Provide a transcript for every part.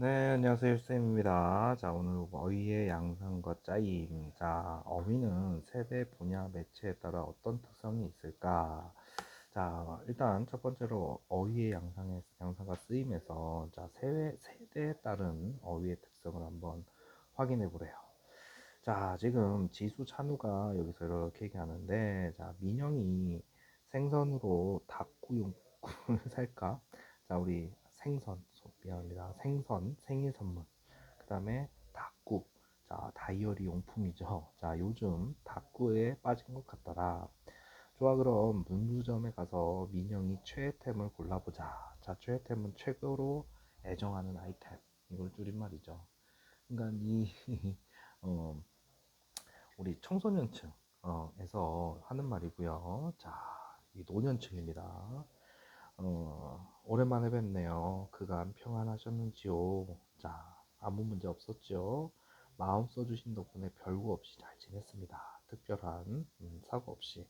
네, 안녕하세요. 쌤입니다. 자, 오늘 어휘의 양상과. 자, 어휘는 세대, 분야, 매체에 따라 어떤 특성이 있을까? 자, 일단 첫 번째로 어휘의 양상의 양상과 쓰임에서 자, 세대, 세대에 따른 어휘의 특성을 한번 확인해 보래요. 자, 지금 지수 찬우가 여기서 이렇게 얘기하는데, 자, 민영이 생선으로 닭구용품을 살까? 자, 우리 생선, 소- 미안합니다. 생선, 생일 선물. 그 다음에 닭구. 자, 다이어리 용품이죠. 자, 요즘 닭구에 빠진 것 같더라. 좋아, 그럼 문구점에 가서 민영이 최애템을 골라보자. 자, 최애템은 최고로 애정하는 아이템. 이걸 줄임말이죠. 그러니까 이, 어, 우리 청소년층 에서 하는 말이고요. 자, 이 노년층입니다. 어, 오랜만에 뵙네요. 그간 평안하셨는지요? 자, 아무 문제 없었죠? 마음 써주신 덕분에 별거 없이 잘 지냈습니다. 특별한 음, 사고 없이.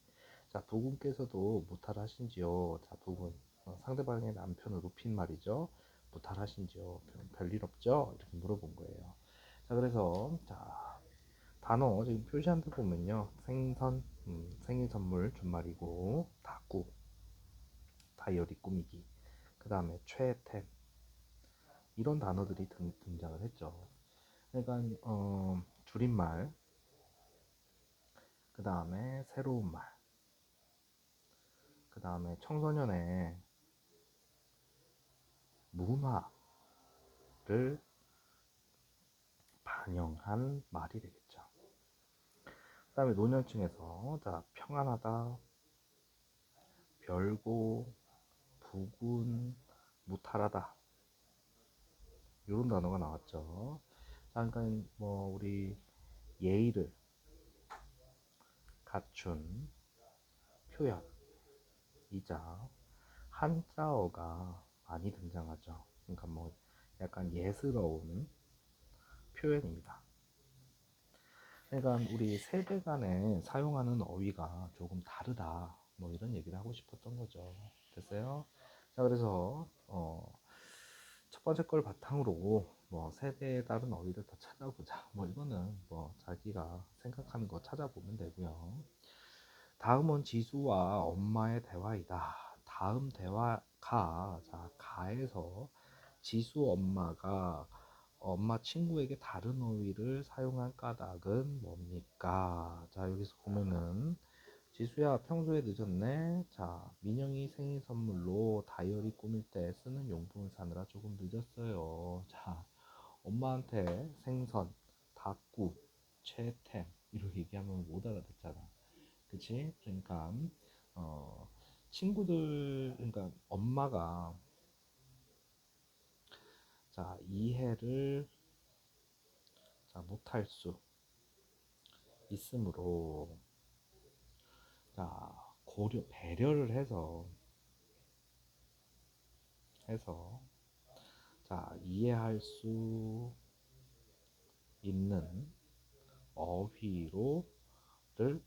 자, 두 분께서도 무탈하신지요? 자, 두 분. 어, 상대방의 남편을 높인 말이죠. 무탈하신지요? 별- 별일 없죠? 이렇게 물어본 거예요. 자, 그래서, 자, 단어 지금 표시한 데 보면요. 생선, 음, 생일 선물 준말이고, 다구, 다이어리 꾸미기, 그 다음에 최애템 이런 단어들이 등, 등장을 했죠. 그러니까 어, 줄임말, 그 다음에 새로운 말, 그 다음에 청소년의 문화를 반영한 말이 되겠죠. 그 다음에 노년층에서 자 평안하다, 별고, 부군, 무탈하다 이런 단어가 나왔죠. 자, 그러니까 뭐 우리 예의를 갖춘 표현이자 한자어가 많이 등장하죠. 그러니까 뭐 약간 예스러운 표현입니다. 그러니까 우리 세대 간에 사용하는 어휘가 조금 다르다. 뭐 이런 얘기를 하고 싶었던 거죠. 됐어요? 자, 그래서 어, 첫 번째 걸 바탕으로 뭐 세대에 따른 어휘를 더 찾아보자. 뭐 이거는 뭐 자기가 생각하는 거 찾아보면 되고요. 다음은 지수와 엄마의 대화이다. 다음 대화가 자 가에서 지수 엄마가 엄마 친구에게 다른 어휘를 사용한 까닭은 뭡니까? 자 여기서 보면은 지수야 평소에 늦었네. 자 민영이 생일 선물로 다이어리 꾸밀 때 쓰는 용품을 사느라 조금 늦었어요. 자 엄마한테 생선, 닭국, 채템 이렇게 얘기하면 못 알아듣잖아. 그치? 그러니까 어, 친구들 그러니까 엄마가 자 이해를 자, 못할 수 있으므로 자 고려 배려를 해서 해서 자 이해할 수 있는 어휘로를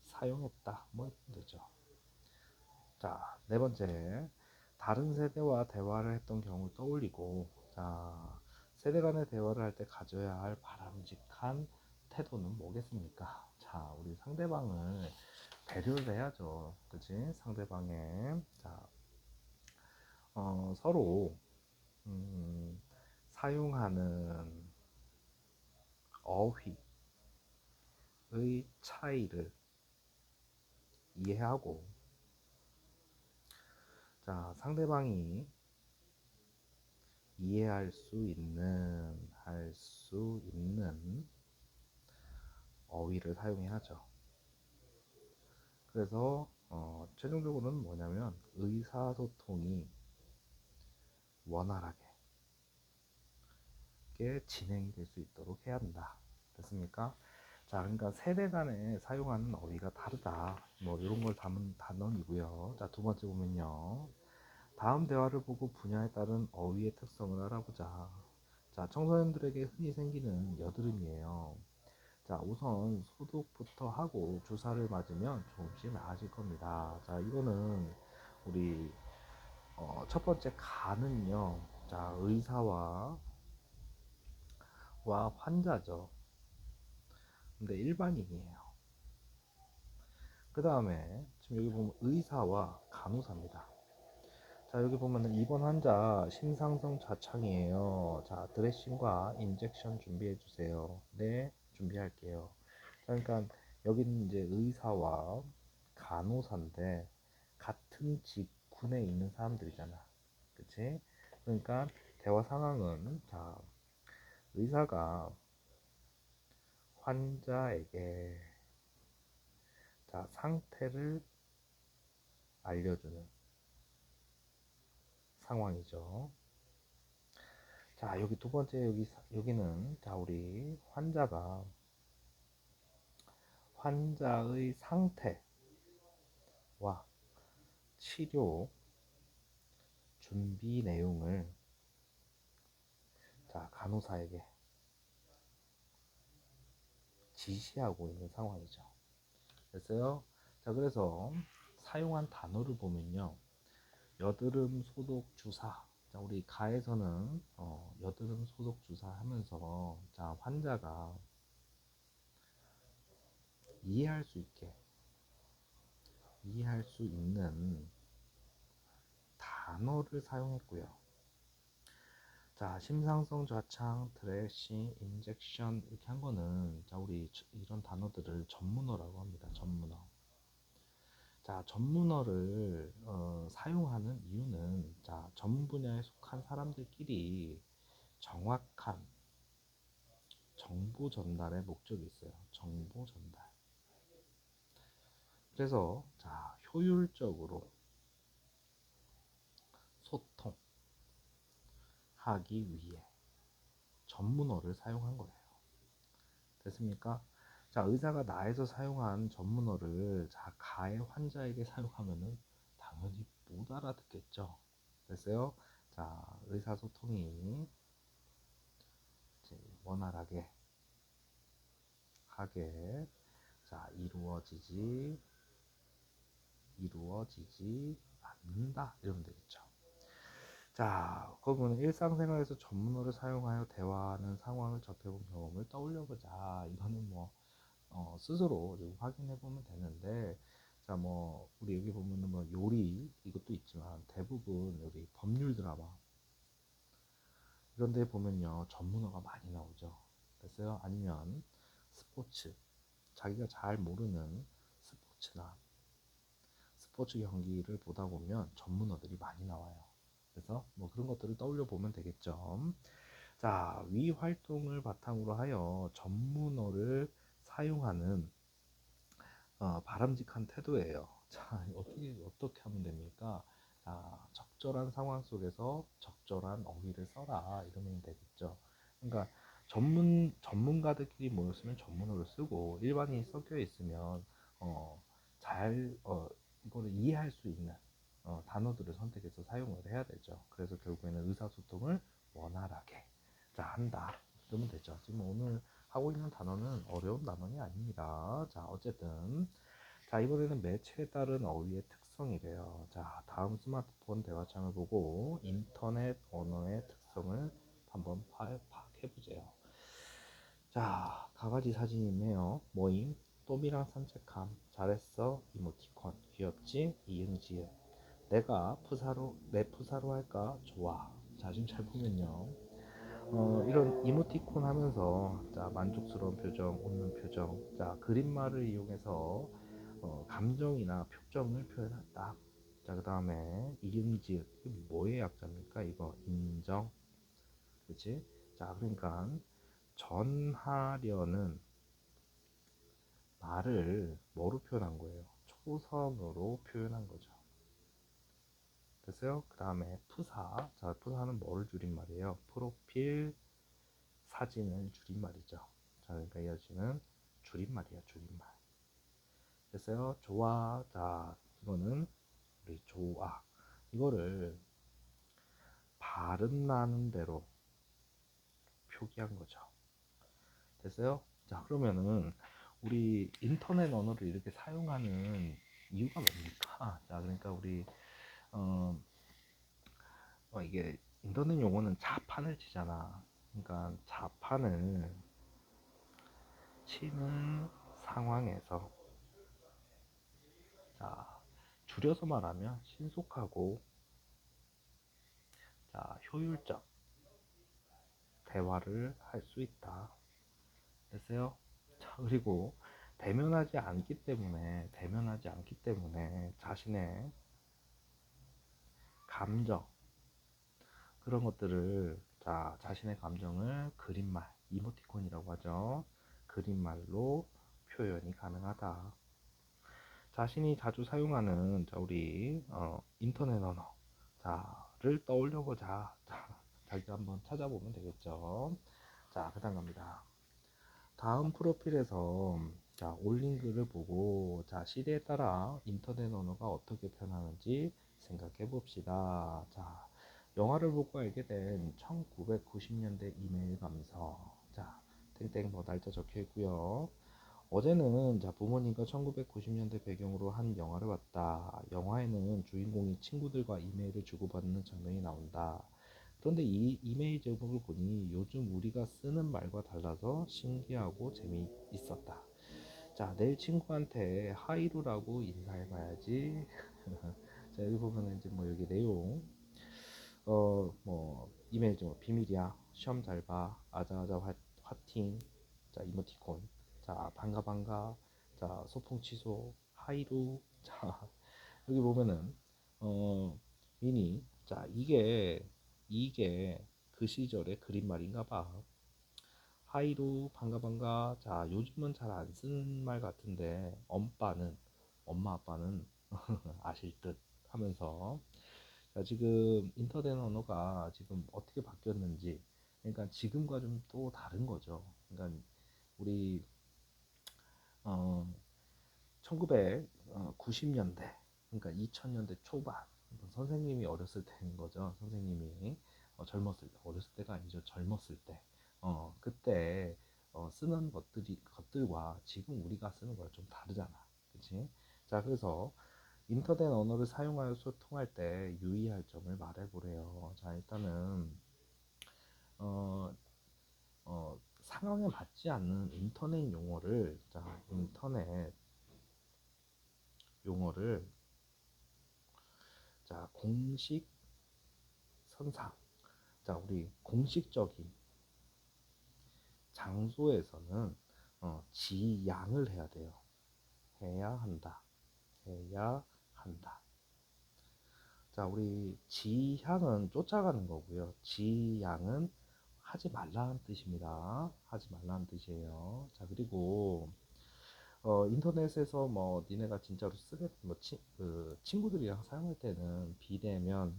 사용했다. 뭐 되죠. 자네 번째. 다른 세대와 대화를 했던 경우를 떠올리고 자 세대 간의 대화를 할 때 가져야 할 바람직한 태도는 뭐겠습니까? 자, 우리 상대방을 배려를 해야죠. 그치? 상대방의, 자, 어, 서로, 음, 사용하는 어휘의 차이를 이해하고, 자, 상대방이 이해할 수 있는, 할 수 있는 어휘를 사용해야죠. 그래서 어, 최종적으로는 뭐냐면 의사소통이 원활하게 진행될 수 있도록 해야 한다. 됐습니까? 자, 그러니까 세대 간에 사용하는 어휘가 다르다. 뭐 이런 걸 담은 단어이고요. 자, 두 번째 보면요. 다음 대화를 보고 분야에 따른 어휘의 특성을 알아보자. 자, 청소년들에게 흔히 생기는 여드름이에요. 자, 우선 소독부터 하고 주사를 맞으면 조금씩 나아질 겁니다. 자, 이거는 우리 어, 첫 번째 간은요. 자, 의사와 환자죠. 근데 일반인이에요. 그 다음에 지금 여기 보면 의사와 간호사입니다. 자 여기 보면은 입원 환자 심상성 좌창이에요. 자 드레싱과 인젝션 준비해 주세요. 네 준비할게요. 자, 그러니까 여기는 이제 의사와 간호사인데 같은 직군에 있는 사람들이잖아. 그치? 그러니까 대화 상황은 자 의사가 환자에게 자 상태를 알려주는 상황이죠. 자 여기 두 번째 여기 여기는 자 우리 환자가 환자의 상태와 치료 준비 내용을 자 간호사에게 지시하고 있는 상황이죠. 됐어요? 자 그래서 사용한 단어를 보면요 여드름 소독 주사 자 우리 가에서는 어, 여드름 소독 주사 하면서 자 환자가 이해할 수 있게 이해할 수 있는 단어를 사용했고요. 자, 심상성 좌창, 드레싱, 인젝션 이렇게 한 거는 자, 우리 이런 단어들을 전문어라고 합니다. 전문어. 자, 전문어를 어, 사용하는 이유는 자, 전 분야에 속한 사람들끼리 정확한 정보 전달의 목적이 있어요. 정보 전달. 그래서 자, 효율적으로 소통하기 위해 전문어를 사용한 거예요. 됐습니까? 자, 의사가 나에서 사용한 전문어를 자, 가해 환자에게 사용하면은 당연히 못 알아듣겠죠. 됐어요? 자, 의사소통이 원활하게 하게 자, 이루어지지 이루어지지 않는다 이러면 되겠죠. 자, 그러면 일상생활에서 전문어를 사용하여 대화하는 상황을 접해본 경험을 떠올려보자. 이거는 뭐 어, 스스로 확인해 보면 되는데, 자, 뭐 우리 여기 보면은 뭐 요리 이것도 있지만 대부분 우리 법률 드라마 이런 데 보면요 전문어가 많이 나오죠. 됐어요? 아니면 스포츠 자기가 잘 모르는 스포츠나 스포츠 경기를 보다 보면 전문어들이 많이 나와요. 그래서 뭐 그런 것들을 떠올려 보면 되겠죠. 자, 위 활동을 바탕으로 하여 전문어를 사용하는 어, 바람직한 태도예요. 자, 어떻게 어떻게 하면 됩니까? 자, 적절한 상황 속에서 적절한 어휘를 써라 이러면 되겠죠. 그러니까 전문 전문가들끼리 모였으면 전문어를 쓰고 일반인이 섞여 있으면 어, 잘 어, 이거를 이해할 수 있는 어, 단어들을 선택해서 사용을 해야 되죠. 그래서 결국에는 의사소통을 원활하게 자 한다. 그러면 되죠. 지금 오늘 하고 있는 단어는 어려운 단어는 아닙니다. 자 어쨌든 자 이번에는 매체에 따른 어휘의 특성이래요. 자 다음 스마트폰 대화창을 보고 인터넷 언어의 특성을 한번 파악해보세요. 자 가가지 사진이 있네요. 모임 또비랑 산책함 잘했어 이모티콘 귀엽지 이응지음 내가 푸사로 내 푸사로 할까 좋아 자 지금 잘 보면요 어, 이런 이모티콘 하면서 자 만족스러운 표정 웃는 표정 자 그림말을 이용해서 어, 감정이나 표정을 표현한다 자 그 다음에 이응지음 뭐의 약자입니까 이거 인정 그치 자 그러니까 전하려는 말을 뭐로 표현한 거예요? 초성으로 표현한 거죠. 됐어요? 그 다음에 푸사. 자, 푸사는 뭐를 줄임말이에요? 프로필 사진을 줄임말이죠. 자, 그러니까 이 아저씨는 줄임말이야, 줄임말. 됐어요? 좋아. 자, 이거는 우리 좋아. 이거를 발음 나는 대로 표기한 거죠. 됐어요? 자, 그러면은 우리 인터넷 언어를 이렇게 사용하는 이유가 뭡니까? 자, 그러니까 우리 어, 어 이게 인터넷 용어는 자판을 치잖아. 그러니까 자판을 치는 상황에서 자, 줄여서 말하면 신속하고 자, 효율적 대화를 할 수 있다. 됐어요? 자, 그리고 대면하지 않기 때문에 대면하지 않기 때문에 자신의 감정. 그런 것들을 자 자신의 감정을 그림말 이모티콘이라고 하죠. 그림말로 표현이 가능하다. 자신이 자주 사용하는 자 우리 어, 인터넷 언어. 자를 떠올려 보자. 자 자기가 한번 찾아보면 되겠죠. 자 그다음 갑니다. 다음 프로필에서 자 올린 글을 보고 자 시대에 따라 인터넷 언어가 어떻게 변하는지 생각해 봅시다. 자, 영화를 보고 알게 된 1990년대 이메일 감성. 자, 땡땡 뭐 날짜 적혀 있고요. 어제는 자 부모님과 1990년대 배경으로 한 영화를 봤다. 영화에는 주인공이 친구들과 이메일을 주고받는 장면이 나온다. 그런데 이 이메일 제목을 보니 요즘 우리가 쓰는 말과 달라서 신기하고 재미있었다. 자, 내일 친구한테 하이루라고 인사해봐야지. 자, 여기 보면은 이제 뭐 여기 내용, 어, 뭐, 이메일 좀 비밀이야. 시험 잘 봐. 아자아자 화, 화팅. 자, 이모티콘. 자, 반가 반가. 자, 소풍 취소. 하이루. 자, 여기 보면은, 어, 미니. 자, 이게, 이게 그 시절의 그림말인가 봐. 하이루, 반가 반가. 자, 요즘은 잘 안 쓰는 말 같은데, 엄빠는, 엄마 아빠는 아실 듯. 하면서 자, 지금 인터넷 언어가 지금 어떻게 바뀌었는지 그러니까 지금과 좀 또 다른 거죠. 그러니까 우리 어, 1990년대 그러니까 2000년대 초반 선생님이 어렸을 때인 거죠. 선생님이 어, 젊었을 때 어렸을 때가 아니죠. 젊었을 때 어, 그때 어, 쓰는 것들이 것들과 지금 우리가 쓰는 거랑 좀 다르잖아. 그렇지? 자, 그래서 인터넷 언어를 사용하여 소통할 때 유의할 점을 말해보래요. 자, 일단은, 어, 어, 상황에 맞지 않는 인터넷 용어를, 자, 인터넷 용어를, 자, 공식 선상, 자, 우리 공식적인 장소에서는 어, 지양을 해야 돼요. 해야 한다. 해야 한다. 자, 우리 지향은 쫓아가는 거고요. 지향은 하지 말라는 뜻입니다. 하지 말라는 뜻이에요. 자, 그리고 어, 인터넷에서 뭐 니네가 진짜로 쓰게 뭐 치, 그 친구들이랑 사용할 때는 비대면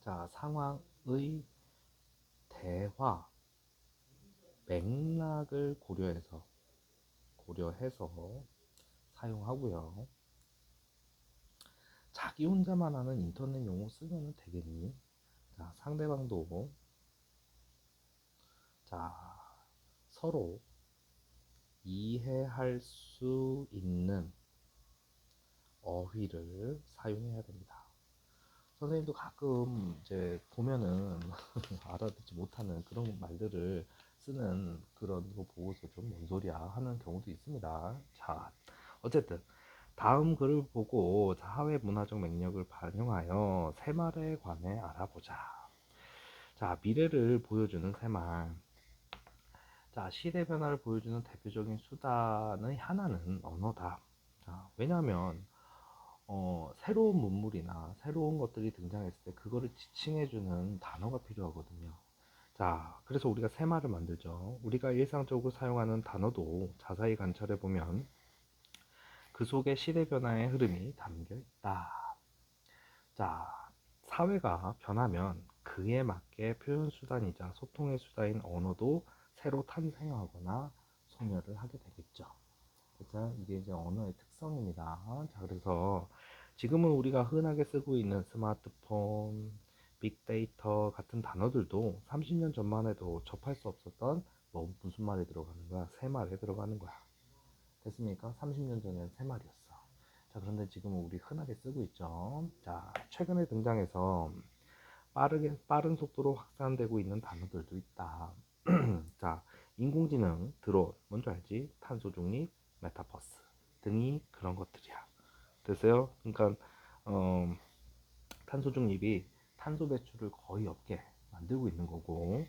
자 상황의 대화 맥락을 고려해서 고려해서 사용하고요. 자기 혼자만 하는 인터넷 용어 쓰면 되겠니? 자, 상대방도 자, 서로 이해할 수 있는 어휘를 사용해야 됩니다. 선생님도 가끔 이제 보면은 알아듣지 못하는 그런 말들을 쓰는 그런 거 보고서 좀 뭔 소리야 하는 경우도 있습니다. 자, 어쨌든 다음 글을 보고 사회 문화적 맥락을 반영하여 새말에 관해 알아보자. 자, 미래를 보여주는 새말. 자, 시대 변화를 보여주는 대표적인 수단의 하나는 언어다. 자, 왜냐하면 어, 새로운 문물이나 새로운 것들이 등장했을 때 그거를 지칭해주는 단어가 필요하거든요. 자, 그래서 우리가 새말을 만들죠. 우리가 일상적으로 사용하는 단어도 자세히 관찰해 보면 그 속에 시대 변화의 흐름이 담겨 있다. 자, 사회가 변하면 그에 맞게 표현 수단이자 소통의 수단인 언어도 새로 탄생하거나 소멸을 하게 되겠죠. 그죠? 이게 이제 언어의 특성입니다. 자, 그래서 지금은 우리가 흔하게 쓰고 있는 스마트폰, 빅데이터 같은 단어들도 30년 전만 해도 접할 수 없었던 뭐 무슨 말이 들어가는 거야? 새 말에 들어가는 거야. 됐습니까? 30년 전엔 새 말이었어. 자, 그런데 지금은 우리 흔하게 쓰고 있죠. 자, 최근에 등장해서 빠르게 빠른 속도로 확산되고 있는 단어들도 있다. 자, 인공지능, 드론, 뭔지 알지? 탄소 중립, 메타버스 등이 그런 것들이야. 됐어요? 그러니까 어, 탄소 중립이 탄소 배출을 거의 없게 만들고 있는 거고,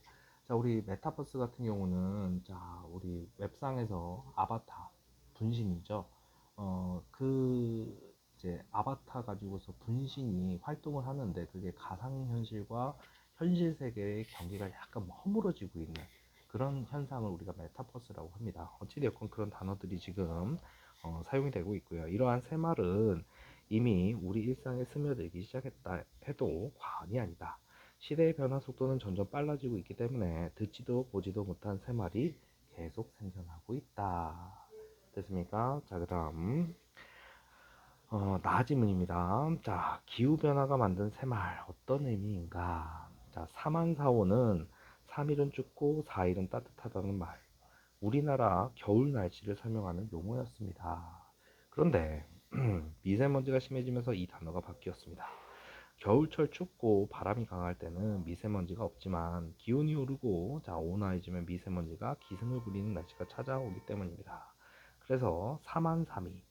자 우리 메타버스 같은 경우는 자 우리 웹상에서 아바타 분신이죠. 어 그 이제 아바타 가지고서 분신이 활동을 하는데 그게 가상 현실과 현실 세계의 경계가 약간 허물어지고 있는 그런 현상을 우리가 메타버스라고 합니다. 어찌되었건 그런 단어들이 지금 어, 사용이 되고 있고요. 이러한 새 말은 이미 우리 일상에 스며들기 시작했다 해도 과언이 아니다. 시대의 변화 속도는 점점 빨라지고 있기 때문에 듣지도 보지도 못한 새 말이 계속 생겨나고 있다. 됐습니까? 자, 그 다음. 어, 나 지문입니다. 자, 기후변화가 만든 새말 어떤 의미인가? 자, 사만사오는 3일은 춥고 4일은 따뜻하다는 말. 우리나라 겨울 날씨를 설명하는 용어였습니다. 그런데 미세먼지가 심해지면서 이 단어가 바뀌었습니다. 겨울철 춥고 바람이 강할 때는 미세먼지가 없지만 기온이 오르고 자 온화해지면 미세먼지가 기승을 부리는 날씨가 찾아오기 때문입니다. 그래서 3만 3이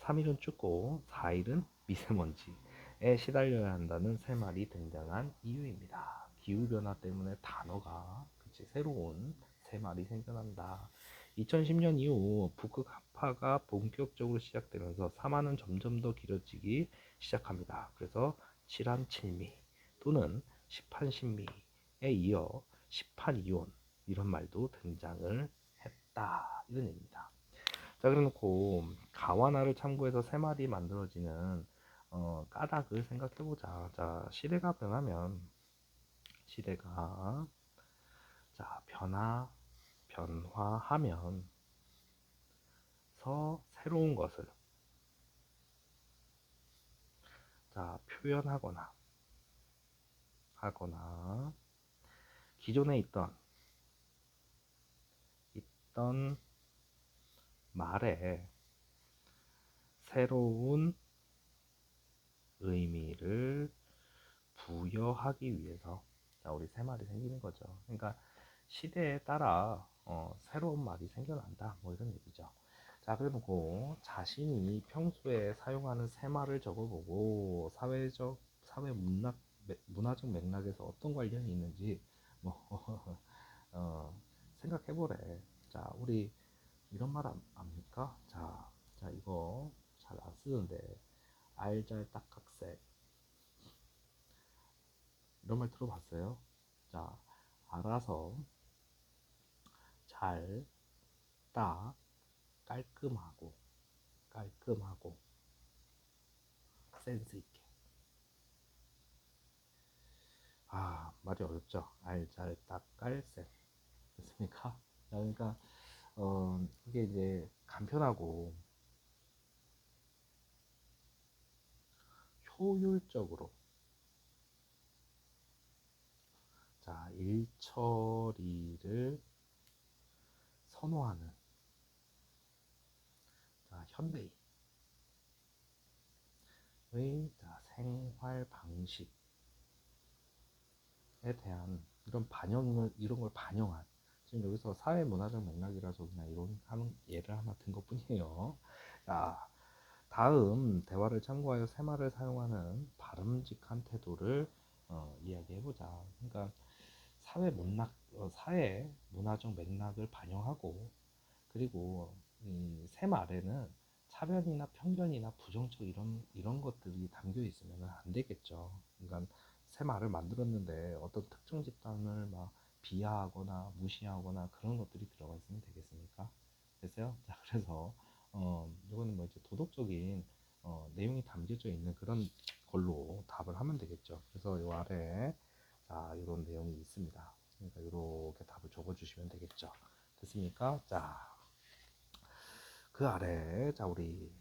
3일은 춥고 4일은 미세먼지에 시달려야 한다는 새 말이 등장한 이유입니다. 기후변화 때문에 단어가 그치, 새로운 새 말이 생겨난다. 2010년 이후 북극 한파가 본격적으로 시작되면서 사마는 점점 더 길어지기 시작합니다. 그래서 7한 7미 또는 10한 10미에 이어 10한 이온 이런 말도 등장을 했다. 이런 얘기입니다. 자, 그래놓고 가와나를 참고해서 세 마리 만들어지는 어, 까닭을 생각해보자. 자, 시대가 변하면 시대가 자 변화 변화하면 서 새로운 것을 자 표현하거나 하거나 기존에 있던 있던 말에 새로운 의미를 부여하기 위해서 자 우리 새 말이 생기는 거죠. 그러니까 시대에 따라 어, 새로운 말이 생겨난다 뭐 이런 얘기죠. 자 그래놓고 자신이 평소에 사용하는 새 말을 적어보고 사회적 사회 문학 문화적 맥락에서 어떤 관련이 있는지 뭐 어, 생각해보래. 자 우리 이런 말 압니까? 자, 자 이거 잘 안 쓰는데. 알잘 딱각색. 이런 말 들어봤어요? 자 알아서 잘, 딱, 깔끔하고 깔끔하고 센스 있게. 아 말이 어렵죠? 알 잘 딱 깔 센 됐습니까? 그러니까 어 이게 이제 간편하고 효율적으로. 자 일처리를 선호하는. 현대인의 생활 방식에 대한 이런 반영을 이런 걸 반영한 지금 여기서 사회 문화적 맥락이라서 그냥 이런 하는 예를 하나 든 것뿐이에요. 자, 다음 대화를 참고하여 새말을 사용하는 바람직한 태도를 어, 이야기해보자. 그러니까 사회 문학, 어, 사회 문화적 맥락을 반영하고 그리고 이 새말에는 차별이나 편견이나 부정적 이런 이런 것들이 담겨 있으면 안 되겠죠. 그러니까 새 말을 만들었는데 어떤 특정 집단을 막 비하하거나 무시하거나 그런 것들이 들어가 있으면 되겠습니까? 됐어요? 자, 그래서 어, 이거는 뭐 이제 도덕적인 어, 내용이 담겨져 있는 그런 걸로 답을 하면 되겠죠. 그래서 이 아래 자 이런 내용이 있습니다. 그러니까 이렇게 답을 적어주시면 되겠죠. 됐습니까? 자. 그 아래 자 우리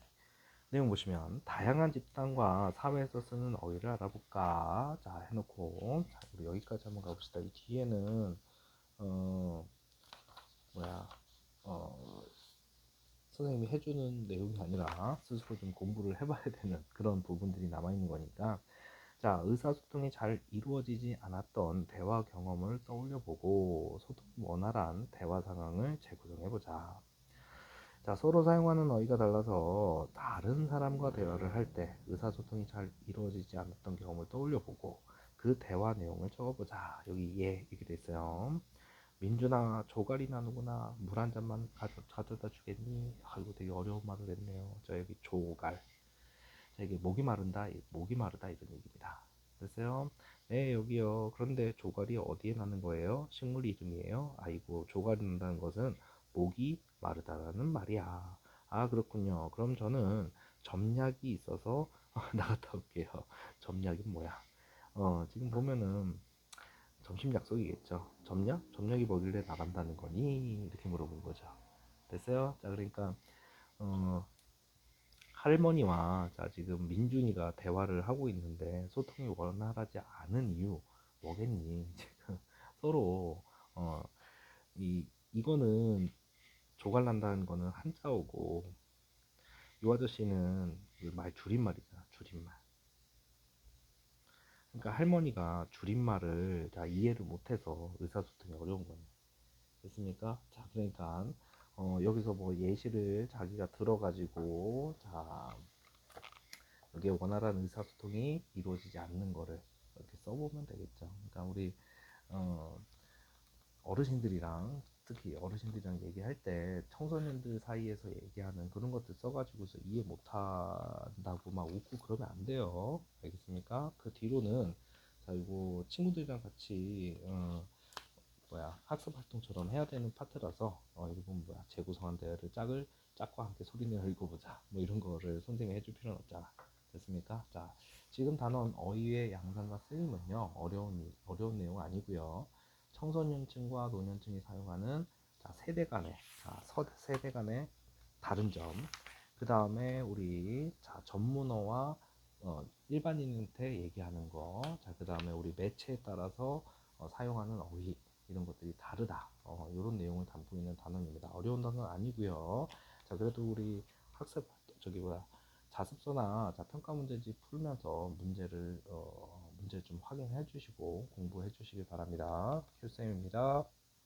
내용 보시면 다양한 집단과 사회에서 쓰는 어휘를 알아볼까? 자 해놓고. 자, 우리 여기까지 한번 가봅시다. 이 뒤에는 어 뭐야. 어 선생님이 해주는 내용이 아니라 스스로 좀 공부를 해봐야 되는 그런 부분들이 남아 있는 거니까. 자, 의사소통이 잘 이루어지지 않았던 대화 경험을 떠올려 보고 소통이 원활한 대화 상황을 재구성해 보자. 자, 서로 사용하는 어휘가 달라서 다른 사람과 대화를 할 때 의사소통이 잘 이루어지지 않았던 경험을 떠올려 보고 그 대화 내용을 적어보자. 여기 예 이렇게 돼 있어요. 민준아 조갈이 나누구나 물 한 잔만 가져, 가져다 주겠니? 아 이거 되게 어려운 말을 했네요. 자 여기 조갈. 자 이게 목이 마른다, 목이 마르다 이런 얘기입니다. 됐어요? 네 여기요. 그런데 조갈이 어디에 나는 거예요? 식물 이름이에요. 아이고 조갈이 난다는 것은 목이 마르다라는 말이야. 아 그렇군요. 그럼 저는 점약이 있어서 나갔다 올게요. 점약이 뭐야? 어 지금 보면은 점심 약속이겠죠. 점약? 점약이 뭐길래 나간다는 거니? 이렇게 물어본 거죠. 됐어요? 자, 그러니까, 어, 할머니와 자, 지금 민준이가 대화를 하고 있는데 소통이 원활하지 않은 이유 뭐겠니? 지금 서로, 어, 이, 이거는 조갈난다는 거는 한자어고, 이 아저씨는 그 말 줄임말이잖아, 줄임말. 그러니까 할머니가 줄임말을 다 이해를 못해서 의사소통이 어려운 거예요. 됐습니까? 자, 그러니까 어, 여기서 뭐 예시를 자기가 들어가지고 자 여기에 원활한 의사소통이 이루어지지 않는 거를 이렇게 써보면 되겠죠. 그러니까 우리 어, 어르신들이랑 특히 어르신들이랑 얘기할 때 청소년들 사이에서 얘기하는 그런 것들 써가지고서 이해 못한다고 막 웃고 그러면 안 돼요. 알겠습니까? 그 뒤로는 자 이거 친구들이랑 같이 어, 뭐야 학습 활동처럼 해야 되는 파트라서 어, 보면 뭐야 재구성한 대화를 짝을 짝과 함께 소리내어 읽어보자 뭐 이런 거를 선생님이 해줄 필요는 없잖아. 됐습니까? 자 지금 단원 어휘의 양상과 쓰임은요 어려운 어려운 내용 아니고요. 청소년층과 노년층이 사용하는 자, 세대 간의 자, 서, 세대 간의 다른 점. 그 다음에 우리 자, 전문어와 어, 일반인한테 얘기하는 거. 자, 그 다음에 우리 매체에 따라서 어, 사용하는 어휘 이런 것들이 다르다. 어, 이런 내용을 담고 있는 단어입니다. 어려운 단어는 아니고요. 자, 그래도 우리 학습 저기 뭐야 자습서나 자, 평가 문제집 풀면서 문제를 어, 문제 좀 확인해 주시고 공부해 주시기 바랍니다. 큐쌤입니다.